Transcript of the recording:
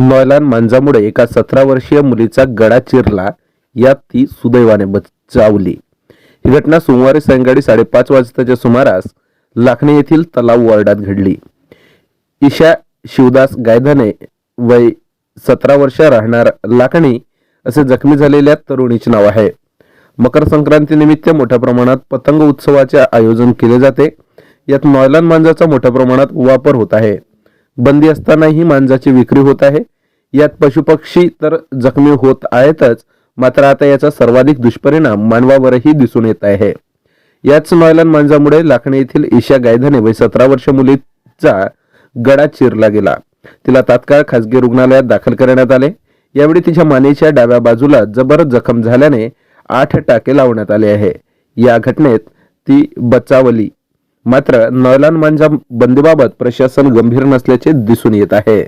Nylon मांजामुळे एका सतरा वर्षीय मुलीचा गळा चिरला यात ती सुदैवाने बचावली. ही घटना सोमवारी सायंकाळी साडेपाच वाजताच्या सुमारास लाखणी येथील तलाव वॉर्डात घडली. ईशा शिवदास गायधने वय सतरा वर्ष राहणार लाखणी असे जखमी झालेल्या तरुणीचे नाव आहे. मकर संक्रांतीनिमित्त मोठ्या प्रमाणात पतंग उत्सवाचे आयोजन केले जाते. यात नॉयलान मांजाचा मोठ्या प्रमाणात वापर होत आहे. बंदी असतानाही मांजाची विक्री होत आहे. यात पशुपक्षी तर जखमी होत आहेतच मात्र आता याचा सर्वाधिक दुष्परिणाम मानवावरही दिसून येत आहे. याच नॉयलन मांजामुळे लाखणे येथील ईशा गायधने वय सतरा वर्ष मुलीचा गडा चिरला गेला. तिला तात्काळ खासगी रुग्णालयात दाखल करण्यात आले. यावेळी तिच्या मानेच्या डाव्या बाजूला जबर जखम झाल्याने आठ टाके लावण्यात आले आहे. या घटनेत ती बचावली. मात्र नॉयलान मांजा बंदीबाबत प्रशासन गंभीर नसल्याचे दिसून येत आहे.